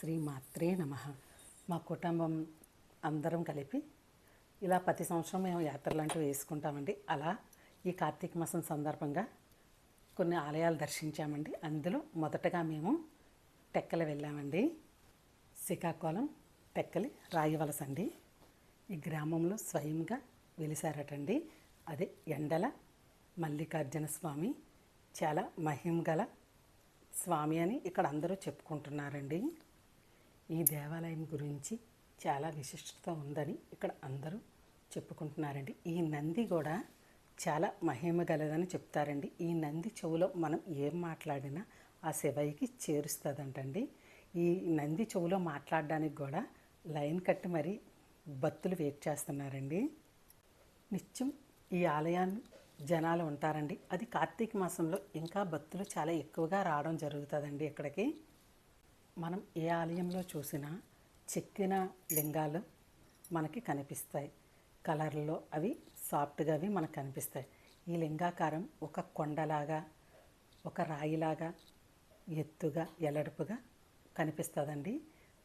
శ్రీ మాత్రే నమ. మా కుటుంబం అందరం కలిపి ఇలా ప్రతి సంవత్సరం మేము యాత్రలు లాంటివి వేసుకుంటామండి. అలా ఈ కార్తీక మాసం సందర్భంగా కొన్ని ఆలయాలు దర్శించామండి. అందులో మొదటగా మేము టెక్కలు వెళ్ళామండి. శ్రీకాకుళం టెక్కలి రాయవలస అండి. ఈ గ్రామంలో స్వయంగా వెలిసారటండి. అదే ఎండల మల్లికార్జున స్వామి చాలా మహిమ గల స్వామి అని ఇక్కడ అందరూ చెప్పుకుంటున్నారండి. ఈ దేవాలయం గురించి చాలా విశిష్టత ఉందని ఇక్కడ అందరూ చెప్పుకుంటున్నారండి. ఈ నంది కూడా చాలా మహిమ గలదని చెప్తారండి. ఈ నంది చెవులో మనం ఏం మాట్లాడినా ఆ శివయ్యకి చేరుస్తుందంటండి. ఈ నంది చెవులో మాట్లాడడానికి కూడా లైన్ కట్టి మరి భక్తులు వెయిట్ చేస్తున్నారండి. నిత్యం ఈ ఆలయాన్ని జనాలు ఉంటారండి. అది కార్తీక మాసంలో ఇంకా భక్తులు చాలా ఎక్కువగా రావడం జరుగుతుందండి ఇక్కడికి. మనం ఏ ఆలయంలో చూసినా చెక్కిన లింగాలు మనకి కనిపిస్తాయి. కలర్లో అవి సాఫ్ట్గా అవి మనకు కనిపిస్తాయి. ఈ లింగాకారం ఒక కొండలాగా ఒక రాయిలాగా ఎత్తుగా ఎలడుపుగా కనిపిస్తుందండి.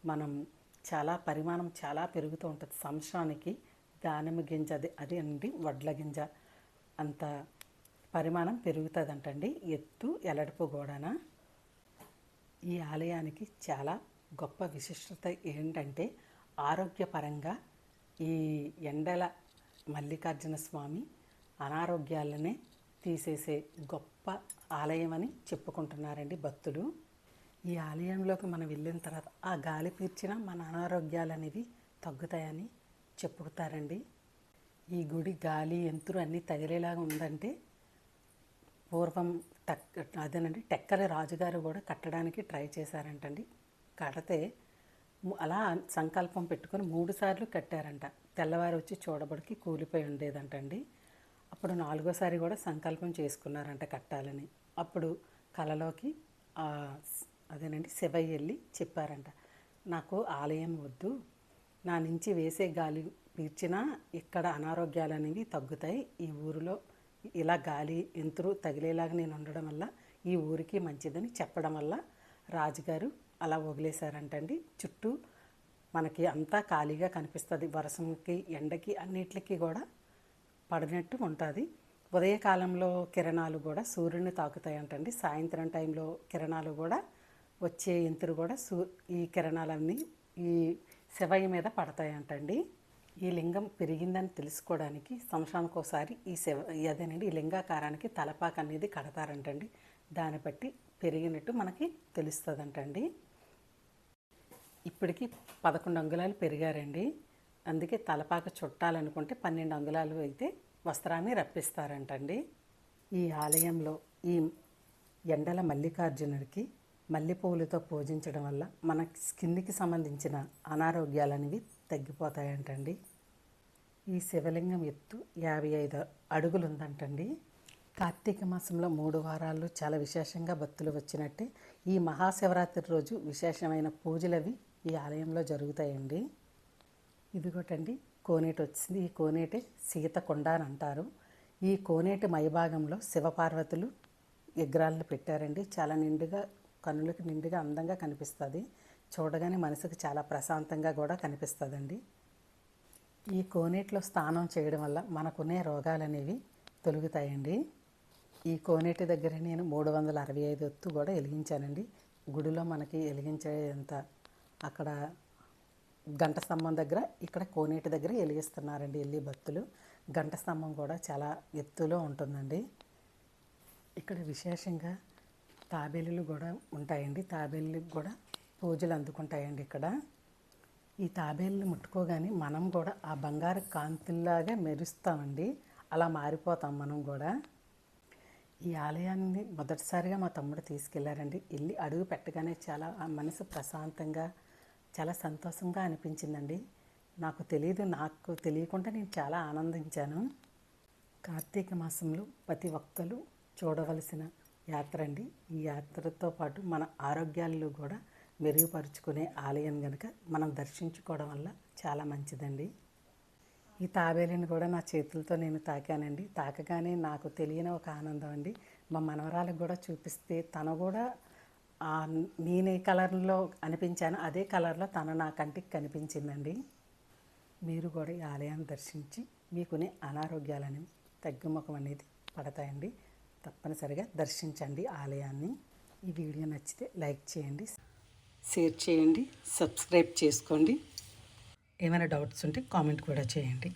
మనం చాలా పరిమాణం చాలా పెరుగుతూ ఉంటుంది. సంవత్సరానికి దానిమ్మ గింజ అది అది అండి వడ్ల గింజ. అంత పరిమాణం పెరుగుతుందంటండి. ఎత్తు ఎలడుపు గోడన. ఈ ఆలయానికి చాలా గొప్ప విశిష్టత ఏంటంటే ఆరోగ్యపరంగా ఈ ఎండల మల్లికార్జున స్వామి అనారోగ్యాలనే తీసేసే గొప్ప ఆలయం అని చెప్పుకుంటున్నారండి భక్తులు. ఈ ఆలయంలోకి మనం వెళ్ళిన తర్వాత ఆ గాలి పీల్చిన మన అనారోగ్యాలు అనేవి తగ్గుతాయని చెప్పుతారండి. ఈ గుడి గాలి ఎంతురు అన్నీ తగిలేలాగా ఉందంటే పూర్వం టక్ అదేనండి టెక్కలి రాజుగారు కూడా కట్టడానికి ట్రై చేశారంటండి. కడితే అలా సంకల్పం పెట్టుకొని మూడు సార్లు కట్టారంట. తెల్లవారు వచ్చి చూడబడికి కూలిపోయి ఉండేదంటండి. అప్పుడు నాలుగోసారి కూడా సంకల్పం చేసుకున్నారంట కట్టాలని. అప్పుడు కలలోకి అదేనండి శివయ్య వెళ్ళి చెప్పారంట నాకు ఆలయం వద్దు. నా నుంచి వేసే గాలి పీర్చినా ఇక్కడ అనారోగ్యాలు అనేవి తగ్గుతాయి. ఈ ఊరిలో ఇలా గాలి ఎంతురు తగిలేలాగా నేను ఉండడం వల్ల ఈ ఊరికి మంచిదని చెప్పడం వల్ల రాజుగారు అలా వదిలేశారంటండి. చుట్టూ మనకి అంతా ఖాళీగా కనిపిస్తుంది. వర్షంకి ఎండకి అన్నిటికి కూడా పడినట్టు ఉంటుంది. ఉదయకాలంలో కిరణాలు కూడా సూర్యుని తాకుతాయి అంటండి సాయంత్రం టైంలో కిరణాలు కూడా వచ్చే ఎంతురు కూడా సూ ఈ కిరణాలన్నీ ఈ శివయ్య మీద పడతాయంటండి. ఈ లింగం పెరిగిందని తెలుసుకోవడానికి సంవత్సరానికి ఒకసారి ఈ శివ అదేనండి ఈ లింగాకారానికి తలపాక అనేది కడతారంటండి. దాన్ని బట్టి పెరిగినట్టు మనకి తెలుస్తుందంటండి. ఇప్పటికి పదకొండు అంగుళాలు పెరిగారండి. అందుకే తలపాక చుట్టాలనుకుంటే పన్నెండు అంగుళాలు అయితే వస్త్రాన్ని రప్పిస్తారంటండి. ఈ ఆలయంలో ఈ ఎండల మల్లికార్జునుడికి మల్లెపూలతో పూజించడం వల్ల మన స్కిన్కి సంబంధించిన అనారోగ్యాలు అనేవి తగ్గిపోతాయంటండి. ఈ శివలింగం ఎత్తు యాభై ఐదు అడుగులు ఉందంటండి కార్తీక మాసంలో మూడు వారాల్లో చాలా విశేషంగా భక్తులు వచ్చినట్టే ఈ మహాశివరాత్రి రోజు విశేషమైన పూజలవి ఈ ఆలయంలో జరుగుతాయండి. ఇదిగోటండి కోనేటి వచ్చింది. ఈ కోనేటి సీతకొండ అని అంటారు. ఈ కోనేటి మైభాగంలో శివపార్వతులు విగ్రహాలను పెట్టారండి. చాలా నిండుగా కన్నులకి నిండుగా అందంగా కనిపిస్తుంది. చూడగానే మనసుకు చాలా ప్రశాంతంగా కూడా కనిపిస్తుందండి. ఈ కోనేటిలో స్నానం చేయడం వల్ల మనకునే రోగాలు అనేవి తొలుగుతాయండి. ఈ కోనేటి దగ్గర నేను మూడు వందల అరవై ఐదు ఎత్తు కూడా వెలిగించానండి. గుడిలో మనకి వెలిగించేంత అక్కడ గంట స్తంభం దగ్గర ఇక్కడ కోనేటి దగ్గర వెలిగిస్తున్నారండి వెళ్ళి భక్తులు. గంట స్తంభం కూడా చాలా ఎత్తులో ఉంటుందండి. ఇక్కడ విశేషంగా తాబేలులు కూడా ఉంటాయండి. తాబేళ్ళకి కూడా పూజలు అందుకుంటాయండి ఇక్కడ. ఈ తాబేళ్ళు ముట్టుకోగానే మనం కూడా ఆ బంగారు కాంతుల్లాగా మెరుస్తామండి. అలా మారిపోతాం మనం కూడా. ఈ ఆలయాన్ని మొదటిసారిగా మా తమ్ముడు తీసుకెళ్ళారండి. వెళ్ళి అడుగు పెట్టగానే చాలా ఆ మనసు ప్రశాంతంగా చాలా సంతోషంగా అనిపించిందండి. నాకు తెలియదు నాకు తెలియకుండా నేను చాలా ఆనందించాను. కార్తీక మాసంలో ప్రతి ఒక్కరు చూడవలసిన యాత్ర అండి ఈ యాత్రతో పాటు మన ఆరోగ్యాల్లో కూడా మెరుగుపరుచుకునే ఆలయం కనుక మనం దర్శించుకోవడం వల్ల చాలా మంచిదండి. ఈ తాబేలిని కూడా నా చేతులతో నేను తాకానండి. తాకగానే నాకు తెలియని ఒక ఆనందం అండి. మా మనవరాలకు కూడా చూపిస్తే తను కూడా నేనే నేను ఏ కలర్లో అనిపించాను. అదే కలర్లో తను నా కంటికి కనిపించిందండి. మీరు కూడా ఈ ఆలయాన్ని దర్శించి మీకునే అనారోగ్యాలని తగ్గుముఖం అనేది పడతాయండి. తప్పనిసరిగా దర్శించండి ఆలయాన్ని. ఈ వీడియో నచ్చితే లైక్ చేయండి షేర్ చేయండి సబ్స్క్రైబ్ చేసుకోండి. ఏమైనా డౌట్స్ ఉంటే కామెంట్ కూడా చేయండి.